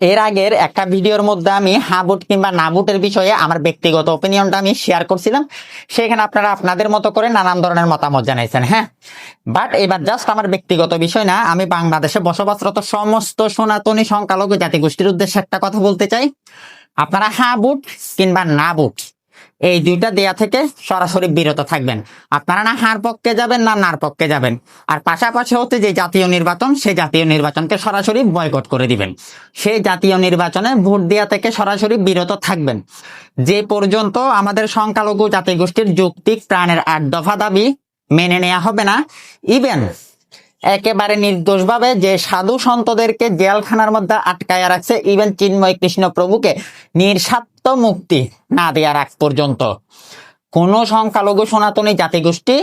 এর আগের একটা ভিডিওর মধ্যে আমি হাবুট কিংবা নাবুটের বিষয়ে আমার ব্যক্তিগত ওপিনিয়নটা আমি শেয়ার করছিলাম। সেখানে আপনারা আপনাদের মতো করে নানান ধরনের মতামত জানাইছেন হ্যাঁ? বাট এবার জাস্ট আমার ব্যক্তিগত বিষয় না, আমি বাংলাদেশে বসবাসরত সমস্ত সনাতনী সংখ্যালঘু জাতিগোষ্ঠীর উদ্দেশ্যে একটা কথা বলতে চাই। আপনারা হাবুট কিংবা নাবুট এই দুইটা দেয়া থেকে সরাসরি বিরত থাকবেন। আপনারা না হার পক্ষে যাবেন, না নার পক্ষে যাবেন। আর পাশাপাশি হতে যে জাতীয় নির্বাচন, সেই জাতীয় নির্বাচনকে সরাসরি বয়কট করে দিবেন। সেই জাতীয় নির্বাচনে ভোট দেওয়া থেকে সরাসরি বিরত থাকবেন। যে পর্যন্ত আমাদের সংখ্যালঘু জাতিগোষ্ঠীর যৌক্তিক প্রাণের আট দফা দাবি মেনে নেওয়া হবে না ইভেন একেবারে নির্দোষভাবে যে সাধু সন্তদেরকে জেলখানার মধ্যে আটকায়া রাখছে ইভেন চিন্ময় কৃষ্ণ প্রভুকে নির্স্বার্থ মুক্তি না দেওয়ার আগ পর্যন্ত। কোন সংখ্যালঘু সনাতনী জাতিগোষ্ঠী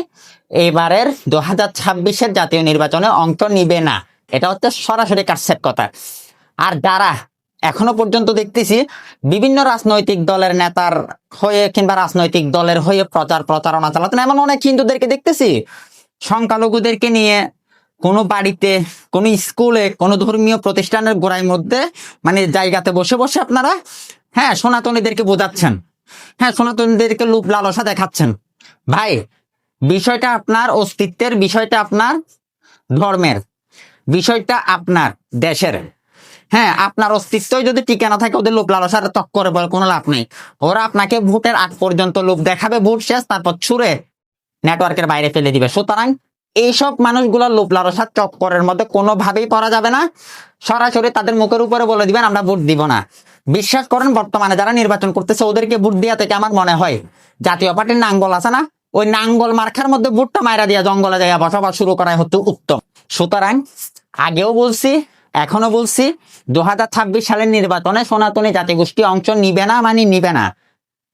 এবারের দু হাজার ছাব্বিশের জাতীয় নির্বাচনে অংশ নিবে না। এটা হচ্ছে সরাসরি কাটসেট কথা। আর যারা এখনও পর্যন্ত দেখতেছি বিভিন্ন রাজনৈতিক দলের নেতার হয়ে কিংবা রাজনৈতিক দলের হয়ে প্রচার প্রচারণা চালাতেন, এমন অনেক হিন্দুদেরকে দেখতেছি। সংখ্যালঘুদেরকে নিয়ে কোনো বাড়িতে, কোনো স্কুলে, কোনো ধর্মীয় প্রতিষ্ঠানের গোড়ায় মধ্যে মানে জায়গাতে বসে বসে আপনারা হ্যাঁ সনাতনীদেরকে বোঝাচ্ছেন। হ্যাঁ সনাতনীদেরকে লুপ লালসা দেখাচ্ছেন। ভাই, বিষয়টা আপনার অস্তিত্বের, বিষয়টা আপনার ধর্মের, বিষয়টা আপনার দেশের। হ্যাঁ আপনার অস্তিত্বই যদি টিকে না থাকে, ওদের লোভ লালসার তক করে বলে কোনো লাভ নেই। ওরা আপনাকে ভোটের আগ পর্যন্ত লোভ দেখাবে, ভোট শেষ, তারপর ছুড়ে নেটওয়ার্কের বাইরে ফেলে দিবে। সুতরাং এইসব মানুষগুলোর লোভ লালসার চক্করের মধ্যে কোনোভাবেই পড়া যাবে না। সরাসরি তাদের মুখের উপরে বলে দিবেন, আমরা ভোট দিব না। বিশ্বাস করেন, বর্তমানে যারা নির্বাচন করতেছে, ওদেরকে ভোট দেওয়া থেকে আমার মনে হয় জাতীয় পার্টির নাঙ্গল আছে না? ওই নাঙ্গল মার্খার মধ্যে ভোটটা মায়েরা দিয়া জঙ্গলে জায়গা বসবাস শুরু করাই হতো উত্তম। সুতরাং আগেও বলছি এখনও বলছি দুই হাজার ছাব্বিশ সালের নির্বাচনে সনাতনী জাতিগোষ্ঠী অংশ নিবে না মানে নিবে না।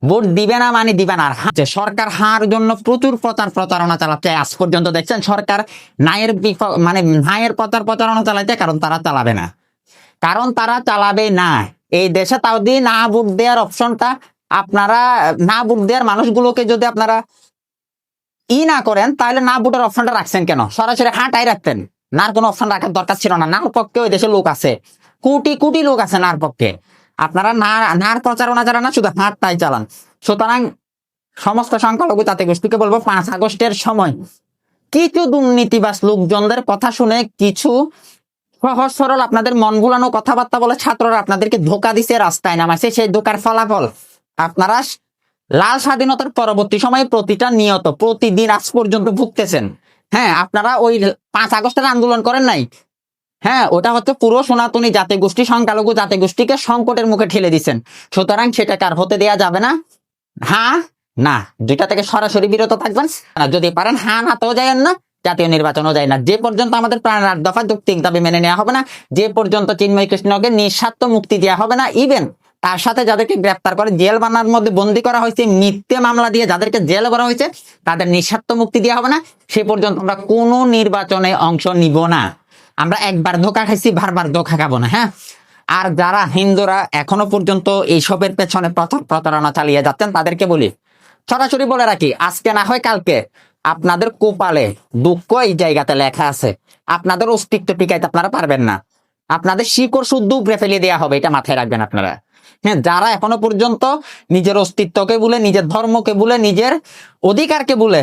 ভোট দিবে না মানে দিবে না। যে সরকার হার জন্য প্রচুর প্রচার প্রচারণা চালাচ্ছে, আজ পর্যন্ত দেখছেন সরকার নায়ের মানে নায়ের প্রচার প্রচারণা চালাইতে কারণ তারা চালাবে না। কারণ তারা চালাবে না। এই দেশে তাও দিয়ে না ভোট দেওয়ার অপশনটা আপনারা, না ভোট দেওয়ার মানুষগুলোকে যদি আপনারা ই না করেন, তাহলে না ভোটের অপশনটা রাখছেন কেন? সরাসরি হাঁটাই রাখতেন। নার কোনো অপশন রাখার দরকার ছিল না। নার পক্ষে ওই দেশে লোক আছে। কোটি কোটি লোক আছে নার পক্ষে। আপনারা না, নার প্রচারণা যারা না শুধু হাঁটটাই চালান। সুতরাং সমস্ত সংখ্যালঘু জাতি গোষ্ঠীকে বলব, পাঁচ আগস্টের সময় কিছু দুর্নীতিবাস লোকজনদের কথা শুনে কিছু সহজ সরল আপনাদের মন ভুলানো কথাবার্তা বলে ছাত্ররা আপনাদেরকে ধোকা দিছে, রাস্তায় নামাইছে, সেই ধোকার ফলাফল। আপনারা লাল স্বাধীনতার পরবর্তী সময়ে প্রতিটা নিয়ত প্রতিদিন আজ পর্যন্ত ভুগতেছেন। হ্যাঁ আপনারা ওই পাঁচ আগস্টের আন্দোলন করেন নাই? হ্যাঁ ওটা হচ্ছে পুরো সনাতনী জাতি গোষ্ঠী সংখ্যালঘু জাতি গোষ্ঠীকে সংকটের মুখে ঠেলে দিচ্ছেন সুতরাং সেটাকে আর হতে দেয়া যাবে না। হ্যাঁ না। দুইটা থেকে সরাসরি বিরত থাকবেন। যদি পারেন হ্যাঁ না তো যায়েন না। জাতীয় নির্বাচনও যায় না। যে পর্যন্ত আমাদের প্রাণের আট দফা যৌক্তিক দাবি মেনে নেওয়া হবে না, যে পর্যন্ত চিন্ময় কৃষ্ণকে নিঃস্বার্থ মুক্তি দেওয়া হবে না ইভেন তার সাথে যাদেরকে গ্রেপ্তার করে জেল বানার মধ্যে বন্দি করা হয়েছে, মিথ্যে মামলা দিয়ে যাদেরকে জেল করা হয়েছে, তাদের নিঃস্বার্থ মুক্তি দেওয়া হবে না, সে পর্যন্ত আমরা কোনো নির্বাচনে অংশ নিব না। আমরা একবার ধোকা খাইছি, বারবার ধোকা খাব না হ্যাঁ? আর যারা হিন্দুরা এখনও পর্যন্ত এইসবের পেছনে প্রচার প্রতারণা চালিয়ে যাচ্ছেন, তাদেরকে বলি, সরাসরি বলে রাখি, আজকে না হয় কালকে আপনাদের কোপালে দুঃখ এই জায়গাতে লেখা আছে। আপনাদের অস্তিত্ব টিকাইতে আপনারা পারবেন না। আপনাদের শিকড় শুদ্ধ উপরে ফেলিয়ে দেওয়া হবে, এটা মাথায় রাখবেন আপনারা। হ্যাঁ যারা এখনও পর্যন্ত নিজের অস্তিত্বকে বলে, নিজের ধর্মকে বলে, নিজের অধিকারকে বলে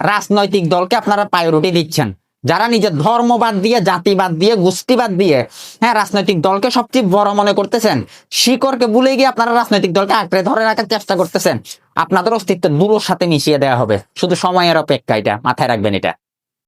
রাজনৈতিক দলকে আপনারা প্রায়োরিটি দিচ্ছেন। যারা নিজের ধর্ম বাদ দিয়ে, জাতি বাদ দিয়ে, গোষ্ঠী বাদ দিয়ে হ্যাঁ রাজনৈতিক দলকে সবচেয়ে বড় মনে করতেছেন, শিকড়কে ভুলে গিয়ে আপনারা রাজনৈতিক দলকে আঁকড়ে ধরে রাখার চেষ্টা করতেছেন। আপনাদের অস্তিত্ব দূরের সাথে মিশিয়ে দেওয়া হবে। শুধু সময়ের অপেক্ষা এটা, মাথায় রাখবেন এটা।